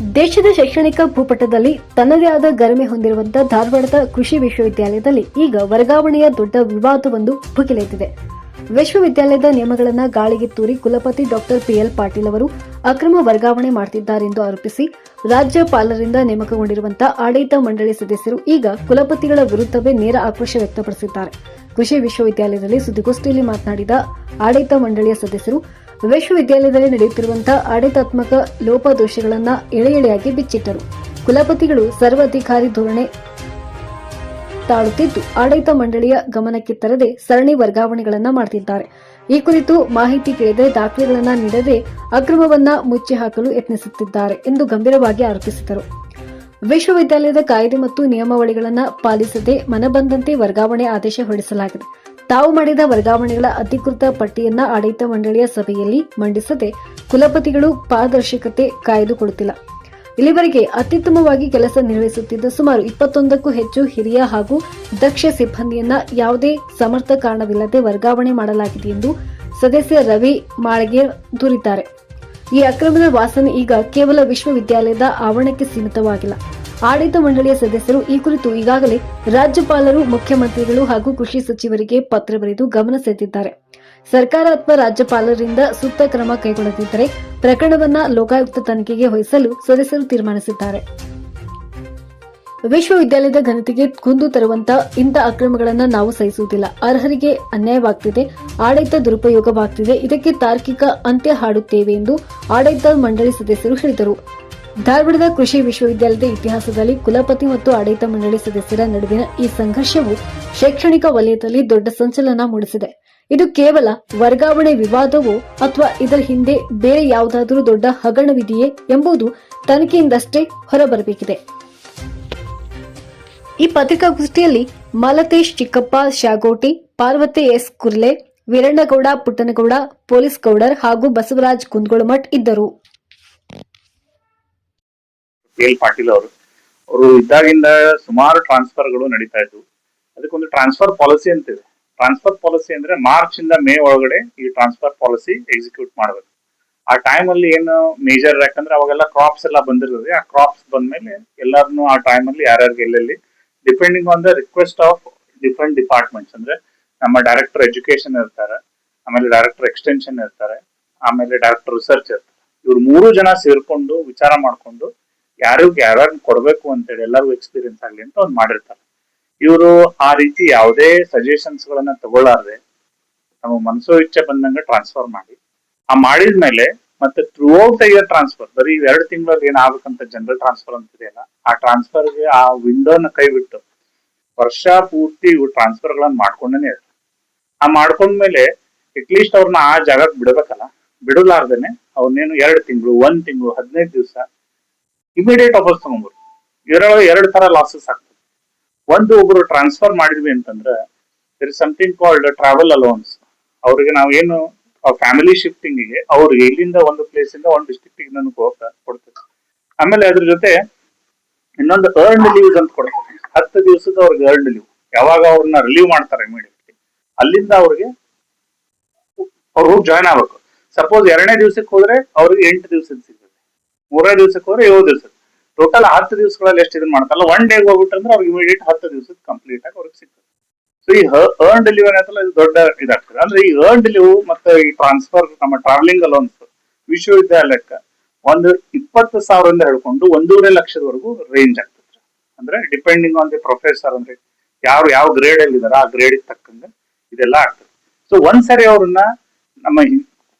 ದೇಶದ ಶೈಕ್ಷಣಿಕ ಭೂಪಟದಲ್ಲಿ ತನ್ನದೇ ಆದ ಗರಿಮೆ ಹೊಂದಿರುವಂತಹ ಧಾರವಾಡದ ಕೃಷಿ ವಿಶ್ವವಿದ್ಯಾಲಯದಲ್ಲಿ ಈಗ ವರ್ಗಾವಣೆಯ ದೊಡ್ಡ ವಿವಾದವೊಂದು ಭುಗಿಲೆದ್ದಿದೆ ವಿಶ್ವವಿದ್ಯಾಲಯದ ನಿಯಮಗಳನ್ನು ಗಾಳಿಗೆ ತೂರಿ ಕುಲಪತಿ ಡಾಕ್ಟರ್ ಪಿಎಲ್ ಪಾಟೀಲ್ ಅವರು ಅಕ್ರಮ ವರ್ಗಾವಣೆ ಮಾಡುತ್ತಿದ್ದಾರೆಂದು ಆರೋಪಿಸಿ ರಾಜ್ಯಪಾಲರಿಂದ ನೇಮಕಗೊಂಡಿರುವಂತಹ ಆಡಳಿತ ಮಂಡಳಿ ಸದಸ್ಯರು ಈಗ ಕುಲಪತಿಗಳ ವಿರುದ್ಧವೇ ನೇರ ಆಕ್ರೋಶ ವ್ಯಕ್ತಪಡಿಸಿದ್ದಾರೆ. ಕೃಷಿ ವಿಶ್ವವಿದ್ಯಾಲಯದಲ್ಲಿ ಸುದ್ದಿಗೋಷ್ಠಿಯಲ್ಲಿ ಮಾತನಾಡಿದ ಆಡಳಿತ ಮಂಡಳಿಯ ಸದಸ್ಯರು ವಿಶ್ವವಿದ್ಯಾಲಯದಲ್ಲಿ ನಡೆಯುತ್ತಿರುವಂತಹ ಆಡಳಿತಾತ್ಮಕ ಲೋಪದೋಷಗಳನ್ನು ಎಳೆ ಎಳೆಯಾಗಿ ಬಿಚ್ಚಿಟ್ಟರು. ಕುಲಪತಿಗಳು ಸರ್ವಾಧಿಕಾರಿ ಧೋರಣೆ ತಾಳುತ್ತಿದ್ದು, ಆಡಳಿತ ಮಂಡಳಿಯ ಗಮನಕ್ಕೆ ತರದೆ ಸರಣಿ ವರ್ಗಾವಣೆಗಳನ್ನ ಮಾಡುತ್ತಿದ್ದಾರೆ ಈ ಕುರಿತು ಮಾಹಿತಿ ಕೇಳಿದರೆ ದಾಖಲೆಗಳನ್ನು ನೀಡದೆ ಅಕ್ರಮವನ್ನ ಮುಚ್ಚಿ ಹಾಕಲು ಯತ್ನಿಸುತ್ತಿದ್ದಾರೆ ಎಂದು ಗಂಭೀರವಾಗಿ ಆರೋಪಿಸಿದರು. ವಿಶ್ವವಿದ್ಯಾಲಯದ ಕಾಯ್ದೆ ಮತ್ತು ನಿಯಮಾವಳಿಗಳನ್ನ ಪಾಲಿಸದೆ ಮನಬಂದಂತೆ ವರ್ಗಾವಣೆ ಆದೇಶ ಹೊರಡಿಸಲಾಗಿದೆ. ತಾವು ಮಾಡಿದ ವರ್ಗಾವಣೆಗಳ ಅಧಿಕೃತ ಪಟ್ಟಿಯನ್ನ ಆಡಳಿತ ಮಂಡಳಿಯ ಸಭೆಯಲ್ಲಿ ಮಂಡಿಸದೆ ಕುಲಪತಿಗಳು ಪಾರದರ್ಶಕತೆ ಕಾಯ್ದುಕೊಳ್ಳುತ್ತಿಲ್ಲ ಇಲ್ಲಿವರೆಗೆ ಅತ್ಯುತ್ತಮವಾಗಿ ಕೆಲಸ ನಿರ್ವಹಿಸುತ್ತಿದ್ದ ಸುಮಾರು ಇಪ್ಪತ್ತೊಂದಕ್ಕೂ ಹೆಚ್ಚು ಹಿರಿಯ ಹಾಗೂ ದಕ್ಷ ಸಿಬ್ಬಂದಿಯನ್ನ ಯಾವುದೇ ಸಮರ್ಥ ಕಾರಣವಿಲ್ಲದೆ ವರ್ಗಾವಣೆ ಮಾಡಲಾಗಿದೆ ಎಂದು ಸದಸ್ಯ ರವಿ ಮಾಳಗೆ ದೂರಿದ್ದಾರೆ. ಈ ಅಕ್ರಮದ ವಾಸನೆ ಈಗ ಕೇವಲ ವಿಶ್ವವಿದ್ಯಾಲಯದ ಆವರಣಕ್ಕೆ ಸೀಮಿತವಾಗಿಲ್ಲ. ಆಡಳಿತ ಮಂಡಳಿಯ ಸದಸ್ಯರು ಈ ಕುರಿತು ಈಗಾಗಲೇ ರಾಜ್ಯಪಾಲರು, ಮುಖ್ಯಮಂತ್ರಿಗಳು ಹಾಗೂ ಕೃಷಿ ಸಚಿವರಿಗೆ ಪತ್ರ ಬರೆದು ಗಮನ ಸೆಳೆದಿದ್ದಾರೆ. ಸರ್ಕಾರ ಅಥವಾ ರಾಜ್ಯಪಾಲರಿಂದ ಸೂಕ್ತ ಕ್ರಮ ಕೈಗೊಳ್ಳದಿದ್ದರೆ ಪ್ರಕರಣವನ್ನ ಲೋಕಾಯುಕ್ತ ತನಿಖೆಗೆ ವಹಿಸಲು ಸದಸ್ಯರು ತೀರ್ಮಾನಿಸಿದ್ದಾರೆ. ವಿಶ್ವವಿದ್ಯಾಲಯದ ಘನತೆಗೆ ಕುಂದು ತರುವಂತ ಇಂಥ ಅಕ್ರಮಗಳನ್ನು ನಾವು ಸಹಿಸುವುದಿಲ್ಲ. ಅರ್ಹರಿಗೆ ಅನ್ಯಾಯವಾಗ್ತಿದೆ, ಆಡಳಿತ ದುರುಪಯೋಗವಾಗ್ತಿದೆ. ಇದಕ್ಕೆ ತಾರ್ಕಿಕ ಅಂತ್ಯ ಹಾಡುತ್ತೇವೆ ಎಂದು ಆಡಳಿತ ಮಂಡಳಿ ಸದಸ್ಯರು ಹೇಳಿದರು. ಧಾರವಾಡದ ಕೃಷಿ ವಿಶ್ವವಿದ್ಯಾಲಯದ ಇತಿಹಾಸದಲ್ಲಿ ಕುಲಪತಿ ಮತ್ತು ಆಡಳಿತ ಮಂಡಳಿ ಸದಸ್ಯರ ನಡುವಿನ ಈ ಸಂಘರ್ಷವು ಶೈಕ್ಷಣಿಕ ವಲಯದಲ್ಲಿ ದೊಡ್ಡ ಸಂಚಲನ ಮೂಡಿಸಿದೆ. ಇದು ಕೇವಲ ವರ್ಗಾವಣೆ ವಿವಾದವೋ ಅಥವಾ ಇದರ ಹಿಂದೆ ಬೇರೆ ಯಾವುದಾದರೂ ದೊಡ್ಡ ಹಗರಣವಿದೆಯೇ ಎಂಬುದು ತನಿಖೆಯಿಂದಷ್ಟೇ ಹೊರಬರಬೇಕಿದೆ. ಈ ಪತ್ರಿಕಾಗೋಷ್ಠಿಯಲ್ಲಿ ಮಾಲತೇಶ್ ಚಿಕ್ಕಪ್ಪ, ಶಾಗೋಟಿ, ಪಾರ್ವತಿ ಎಸ್ ಕುರ್ಲೆ, ವೀರಣ್ಣಗೌಡ, ಪುಟ್ಟನಗೌಡ ಪೊಲೀಸ್ ಗೌಡರ್ ಹಾಗೂ ಬಸವರಾಜ್ ಕುಂದಗೋಳಮಠ್ ಇದ್ದರು. ಕೆ ಎಲ್ ಪಾಟೀಲ್ ಅವರು ಅವರು ಇದ್ದಾಗಿಂದ ಸುಮಾರು ಟ್ರಾನ್ಸ್ಫರ್ಗಳು ನಡೀತಾ ಇದ್ವು. ಅದಕ್ಕೊಂದು ಟ್ರಾನ್ಸ್ಫರ್ ಪಾಲಿಸಿ ಅಂತಿದೆ. ಟ್ರಾನ್ಸ್ಫರ್ ಪಾಲಿಸಿ ಅಂದ್ರೆ ಮಾರ್ಚ್ ಇಂದ ಮೇ ಒಳಗಡೆ ಈ ಟ್ರಾನ್ಸ್ಫರ್ ಪಾಲಿಸಿ ಎಕ್ಸಿಕ್ಯೂಟ್ ಮಾಡಬೇಕು. ಆ ಟೈಮ್ ಅಲ್ಲಿ ಏನು ಮೇಜರ್ ಯಾಕಂದ್ರೆ ಅವಾಗೆಲ್ಲ ಕ್ರಾಪ್ಸ್ ಎಲ್ಲ ಬಂದಿರ್ತದೆ. ಆ ಕ್ರಾಪ್ಸ್ ಬಂದ್ಮೇಲೆ ಎಲ್ಲಾರನು ಆ ಟೈಮ್ ಅಲ್ಲಿ ಯಾರ್ಯಾರಿಗೆ ಎಲ್ಲೆಲ್ಲಿ depending on the request of different departments ಅಂದ್ರೆ ನಮ್ಮ ಡೈರೆಕ್ಟರ್ ಎಜುಕೇಶನ್ ಇರ್ತಾರೆ, ಆಮೇಲೆ ಡೈರೆಕ್ಟರ್ ಎಕ್ಸ್ಟೆನ್ಷನ್ ಇರ್ತಾರೆ, ಆಮೇಲೆ ಡೈರೆಕ್ಟರ್ ರಿಸರ್ಚ್ ಇರ್ತಾರೆ. ಇವ್ರು ಮೂರು ಜನ ಸೇರ್ಕೊಂಡು ವಿಚಾರ ಮಾಡ್ಕೊಂಡು ಯಾರಿಗೆ ಯಾರ್ಯಾರು ಕೊಡ್ಬೇಕು ಅಂತೇಳಿ ಎಲ್ಲರಿಗೂ ಎಕ್ಸ್ಪೀರಿಯನ್ಸ್ ಆಗ್ಲಿ ಅಂತ ಒಂದು ಮಾಡಿರ್ತಾರೆ. ಇವರು ಆ ರೀತಿ ಯಾವುದೇ ಸಜೆಷನ್ಸ್ ಗಳನ್ನ ತಗೊಳ್ಳಾರ್ದೆ ನಮ್ಮ ಮನಸೋ ಇಚ್ಛೆ ಬಂದಂಗ ಟ್ರಾನ್ಸ್ಫರ್ ಮಾಡಿ, ಆ ಮಾಡಿದ್ಮೇಲೆ ಮತ್ತೆ ಥ್ರೂ ಔಟ್ ಇಯರ್ ಟ್ರಾನ್ಸ್ಫರ್ ಬರೀ ಎರಡು ತಿಂಗಳಲ್ಲಿ ಏನಾಗಬೇಕಂತ ಜನರಲ್ ಟ್ರಾನ್ಸ್ಫರ್ ಅಂತಿದೆಯಲ್ಲ, ಆ ಟ್ರಾನ್ಸ್ಫರ್ಗೆ ಆ ವಿಂಡೋನ ಕೈ ಬಿಟ್ಟು ವರ್ಷ ಪೂರ್ತಿ ಇವು ಟ್ರಾನ್ಸ್ಫರ್ ಗಳನ್ನ ಮಾಡ್ಕೊಂಡೇನೆ ಇರ್ತಾರೆ. ಆ ಮಾಡ್ಕೊಂಡ್ಮೇಲೆ ಅಟ್ಲೀಸ್ಟ್ ಅವ್ರನ್ನ ಆ ಜಾಗಕ್ಕೆ ಬಿಡಬೇಕಲ್ಲ, ಬಿಡಲಾರ್ದೇನೆ ಅವ್ರನ್ನೇನು ಎರಡು ತಿಂಗಳು, ಒಂದ್ ತಿಂಗಳು, ಹದಿನೈದು ದಿವಸ ಇಮಿಡಿಯೇಟ್ ವಾಪಸ್ ತಗೊಂಡ್ಬರು ಇದರೊಳಗೆ ಎರಡು ತರ ಲಾಸಸ್ ಆಗ್ತದೆ. ಒಂದು ಒಬ್ರು ಟ್ರಾನ್ಸ್ಫರ್ ಮಾಡಿದ್ವಿ ಅಂತಂದ್ರೆ ಇರ್ ಸಮಥಿಂಗ್ ಕಾಲ್ಡ್ ಟ್ರಾವೆಲ್ ಅಲೋನ್ಸ್ ಅವ್ರಿಗೆ ನಾವು ಏನು ಫ್ಯಾಮಿಲಿ ಶಿಫ್ಟಿಂಗ್ಗೆ ಅವ್ರಿಗೆ ಇಲ್ಲಿಂದ ಒಂದು ಪ್ಲೇಸ್ ಇಂದ ಒಂದು ಡಿಸ್ಟ್ರಿಕ್ಟ್ ನಾನು ಕೊಡ್ತೇವೆ ಆಮೇಲೆ ಅದ್ರ ಜೊತೆ ಇನ್ನೊಂದು ಅರ್ನ್ ಲೀವ್ಸ್ ಅಂತ ಕೊಡ್ತಾರೆ. ಹತ್ತು ದಿವಸದ ಅವ್ರಿಗೆ ಅರ್ನ್ ಲೀವ್ ಯಾವಾಗ ಅವ್ರನ್ನ ರಿಲೀವ್ ಮಾಡ್ತಾರೆ ಇಮಿಡಿಯೇಟ್ಲಿ ಅಲ್ಲಿಂದ ಅವ್ರಿಗೆ ಅವ್ರು ಹೋಗಿ ಜಾಯ್ನ್ ಆಗ್ಬೇಕು. ಸಪೋಸ್ ಎರಡನೇ ದಿವಸಕ್ಕೆ ಹೋದ್ರೆ ಅವ್ರಿಗೆ ಎಂಟು ದಿವಸದ ಸಿಗ್ತದೆ ಮೂರನೇ ದಿವಸಕ್ಕೆ ಹೋದ್ರೆ ಏಳು ದಿವಸ ಟೋಟಲ್ ಹತ್ತು ದಿವಸಗಳಲ್ಲಿ ಎಷ್ಟು ಇದನ್ನ ಮಾಡ್ತಾರಲ್ಲ ಒನ್ ಡೇಗೆ ಹೋಗ್ಬಿಟ್ಟಂದ್ರೆ ಅವ್ರಿಗೆ ಇಮಿಡಿಯೇಟ್ ಹತ್ತು ದಿವಸದ ಕಂಪ್ಲೀಟ್ ಆಗಿ ಅವ್ರಿಗೆ ಸಿಗ್ತದೆ. ಸೊ ಈ ಅರ್ನ್ ಡೆಲಿವ್ ಏನಾಯ್ತಲ್ಲ ಇದು ದೊಡ್ಡ ಇದಾಗ್ತದೆ. ಅಂದ್ರೆ ಈ ಅರ್ನ್ ಲಿವ್ ಮತ್ತೆ ಈ ಟ್ರಾನ್ಸ್ಫರ್ ನಮ್ಮ ಟ್ರಾವೆಲಿಂಗ್ ಅಲೋನ್ಸ್ ವಿಶ್ವವಿದ್ಯಾಲಯಕ್ಕೆ ಒಂದು ಇಪ್ಪತ್ತು ಸಾವಿರದಿಂದ ಹಿಡ್ಕೊಂಡು ಒಂದೂವರೆ ಲಕ್ಷದವರೆಗೂ ರೇಂಜ್ ಆಗ್ತದೆ. ಅಂದ್ರೆ ಡಿಪೆಂಡಿಂಗ್ ಆನ್ ದಿ ಪ್ರೊಫೆಸರ್ ಅಂದ್ರೆ ಯಾರು ಯಾವ ಗ್ರೇಡ್ ಅಲ್ಲಿ ಇದಾರೆ ಆ ಗ್ರೇಡ್ ತಕ್ಕಂಗೆ ಇದೆಲ್ಲ ಆಗ್ತದೆ. ಸೊ ಒಂದ್ಸರಿ ಅವ್ರನ್ನ ನಮ್ಮ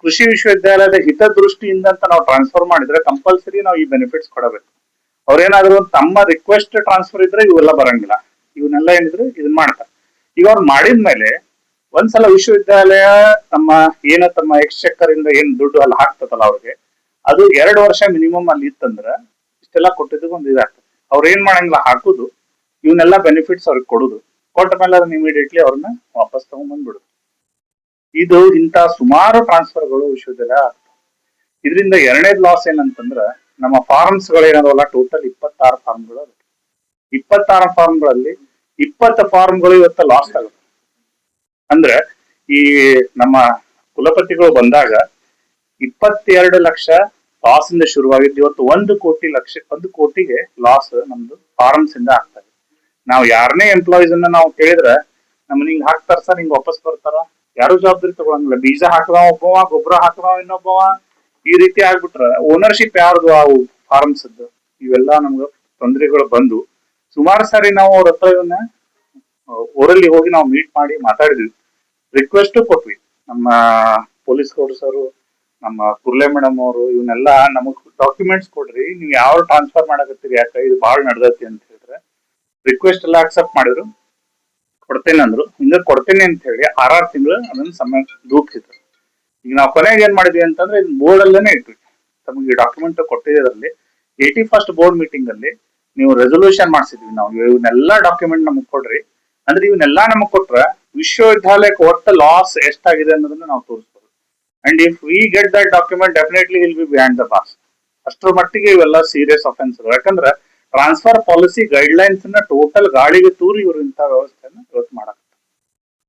ಕೃಷಿ ವಿಶ್ವವಿದ್ಯಾಲಯದ ಹಿತದೃಷ್ಟಿಯಿಂದ ಅಂತ ನಾವು ಟ್ರಾನ್ಸ್ಫರ್ ಮಾಡಿದ್ರೆ ಕಂಪಲ್ಸರಿ ನಾವು ಈ ಬೆನಿಫಿಟ್ಸ್ ಕೊಡಬೇಕು. ಅವ್ರೇನಾದ್ರು ತಮ್ಮ ರಿಕ್ವೆಸ್ಟ್ ಟ್ರಾನ್ಸ್ಫರ್ ಇದ್ರೆ ಇವೆಲ್ಲ ಬರಂಗಿಲ್ಲ. ಇವನ್ನೆಲ್ಲ ಏನಿದ್ರು ಇದನ್ನ ಮಾಡ್ತಾರೆ. ಈಗ ಅವ್ರು ಮಾಡಿದ್ಮೇಲೆ ಒಂದ್ಸಲ ವಿಶ್ವವಿದ್ಯಾಲಯ ತಮ್ಮ ಏನ ತಮ್ಮ ಎಕ್ಸ್ಚೆಕ್ಕರ್ ಇಂದ ಏನ್ ದುಡ್ಡು ಅಲ್ಲಿ ಹಾಕ್ತದಲ್ಲ ಅವ್ರಿಗೆ, ಅದು ಎರಡು ವರ್ಷ ಮಿನಿಮಮ್ ಅಲ್ಲಿ ಇತ್ತಂದ್ರ ಇಷ್ಟೆಲ್ಲ ಕೊಟ್ಟಿದ್ದಕ್ಕೆ ಒಂದು ಇದಾಗ್ತದೆ. ಅವ್ರು ಏನ್ ಮಾಡಂಗಿಲ್ಲ, ಹಾಕುದು. ಇವನ್ನೆಲ್ಲ ಬೆನಿಫಿಟ್ಸ್ ಅವ್ರಿಗೆ ಕೊಡುದು. ಕೊಟ್ಟ ಮೇಲೆ ಅದನ್ನ ಇಮಿಡಿಯೇಟ್ಲಿ ಅವ್ರನ್ನ ವಾಪಸ್ ತಗೊಂಡ್ಬಂದ್ಬಿಡುದು. ಇದು ಇಂತ ಸುಮಾರು ಟ್ರಾನ್ಸ್ಫರ್ಗಳು ವಿಶ್ವದಲ್ಲಿ ಆಗ್ತವೆ. ಇದರಿಂದ ಎರಡನೇ ಲಾಸ್ ಏನಂತಂದ್ರ ನಮ್ಮ ಫಾರ್ಮ್ಸ್ಗಳು ಟೋಟಲ್ ಇಪ್ಪತ್ತಾರು ಫಾರ್ಮ್ಗಳು ಅದಾವೆ ಇಪ್ಪತ್ತಾರು ಫಾರ್ಮ್ಗಳಲ್ಲಿ ಇಪ್ಪತ್ತು ಫಾರ್ಮ್ಗಳು ಇವತ್ತು ಲಾಸ್ ಆಗುತ್ತೆ ಅಂದ್ರೆ ಈ ನಮ್ಮ ಕುಲಪತಿಗಳು ಬಂದಾಗ ಇಪ್ಪತ್ತೆರಡು ಲಕ್ಷ ಲಾಸ್ ಇಂದ ಶುರುವಾಗಿದ್ದು ಇವತ್ತು ಒಂದು ಕೋಟಿ ಲಕ್ಷ, ಒಂದು ಕೋಟಿಗೆ ಲಾಸ್ ನಮ್ದು ಫಾರ್ಮ್ಸ್ ಇಂದ ಆಗ್ತದೆ. ನಾವು ಯಾರನ್ನೇ ಎಂಪ್ಲಾಯೀಸ್ ಅನ್ನ ನಾವು ಕೇಳಿದ್ರೆ ನಮ್ಮ ಹಿಂಗ್ ಹಾಕ್ತಾರ ಸರ್, ಹಿಂಗ್ ವಾಪಸ್ ಬರ್ತಾರ? ಯಾರು ಜವಾಬ್ದಾರಿ ತಗೊಳಂಗಿಲ್ಲ. ಬೀಜ ಹಾಕದವ ಒಬ್ಬವ, ಗೊಬ್ಬರ ಹಾಕದವ ಇನ್ನೊಬ್ಬವ, ಈ ರೀತಿ ಆಗ್ಬಿಟ್ರ ಓನರ್ಶಿಪ್ ಯಾರ್ದು ಅವು ಫಾರ್ಮ್ಸ್ ಇವೆಲ್ಲ ನಮ್ಗ ತೊಂದರೆಗಳು ಬಂದು ಸುಮಾರು ಸಾರಿ ನಾವು ಅವ್ರ ಹತ್ರ ಇವನ್ನ ಊರಲ್ಲಿ ಹೋಗಿ ನಾವು ಮೀಟ್ ಮಾಡಿ ಮಾತಾಡಿದ್ವಿ. ರಿಕ್ವೆಸ್ಟ್ ಕೊಟ್ವಿ. ನಮ್ಮ ಪೊಲೀಸ್ ಸರ್, ನಮ್ಮ ಕುರ್ಲೆ ಮೇಡಮ್ ಅವರು ಇವನ್ನೆಲ್ಲ ನಮಗ್ ಡಾಕ್ಯುಮೆಂಟ್ಸ್ ಕೊಡ್ರಿ, ನೀವು ಯಾವ ಟ್ರಾನ್ಸ್ಫರ್ ಮಾಡಕತ್ತೀರಿ ಯಾಕೆ? ಇದು ಭಾಳ ನಡ್ದೈತಿ ಅಂತ ಹೇಳಿದ್ರೆ ರಿಕ್ವೆಸ್ಟ್ ಎಲ್ಲ ಅಕ್ಸೆಪ್ಟ್ ಮಾಡಿದ್ರು. ಕೊಡ್ತೇನೆ ಅಂದ್ರು. ಹಿಂಗ ಕೊಡ್ತೇನೆ ಅಂತ ಹೇಳಿ ಆರಾರು ತಿಂಗಳು ಅದನ್ನ ಸಮಯ ದೂಕ್ಸಿದ್ರು ಈಗ ನಾವು ಕೊನೆಗೆ ಏನ್ ಮಾಡಿದ್ವಿ ಅಂತಂದ್ರೆ ಇದು ಬೋರ್ಡ್ ಅಲ್ಲೇನೆ ಇಟ್ವಿ. ತಮಗೆ ಡಾಕ್ಯುಮೆಂಟ್ ಕೊಟ್ಟಿದ್ರಲ್ಲಿ ಏಯ್ಟಿ ಫಸ್ಟ್ ಬೋರ್ಡ್ ಮೀಟಿಂಗ್ ಅಲ್ಲಿ ನೀವು ರೆಸೊಲ್ಯೂಷನ್ ಮಾಡಿಸಿದ್ವಿ ನಾವು. ಇವನ್ನೆಲ್ಲ ಡಾಕ್ಯುಮೆಂಟ್ ನಮಗ್ ಕೊಡ್ರಿ. ಅಂದ್ರೆ ಇವನ್ನೆಲ್ಲ ನಮಗ್ ಕೊಟ್ರ ವಿಶ್ವವಿದ್ಯಾಲಯಕ್ಕೆ ಒಟ್ಟ ಲಾಸ್ ಎಷ್ಟಾಗಿದೆ ಅನ್ನೋದನ್ನ ನಾವು ತೋರಿಸ್ಬೋದು. And if we get that document definitely will be beyond the bars ಅಷ್ಟರ ಮಟ್ಟಿಗೆ ಇವೆಲ್ಲ ಸೀರಿಯಸ್ ಅಫೆನ್ಸ್ ಯಾಕಂದ್ರೆ ಟ್ರಾನ್ಸ್ಫರ್ ಪಾಲಿಸಿ ಗೈಡ್ ಲೈನ್ಸ್ನ ಟೋಟಲ್ ಗಾಳಿಗೆ ತೂರಿ ಇವರು ಇಂತಹ ವ್ಯವಸ್ಥೆಯನ್ನು ಇವತ್ತು ಮಾಡಕ್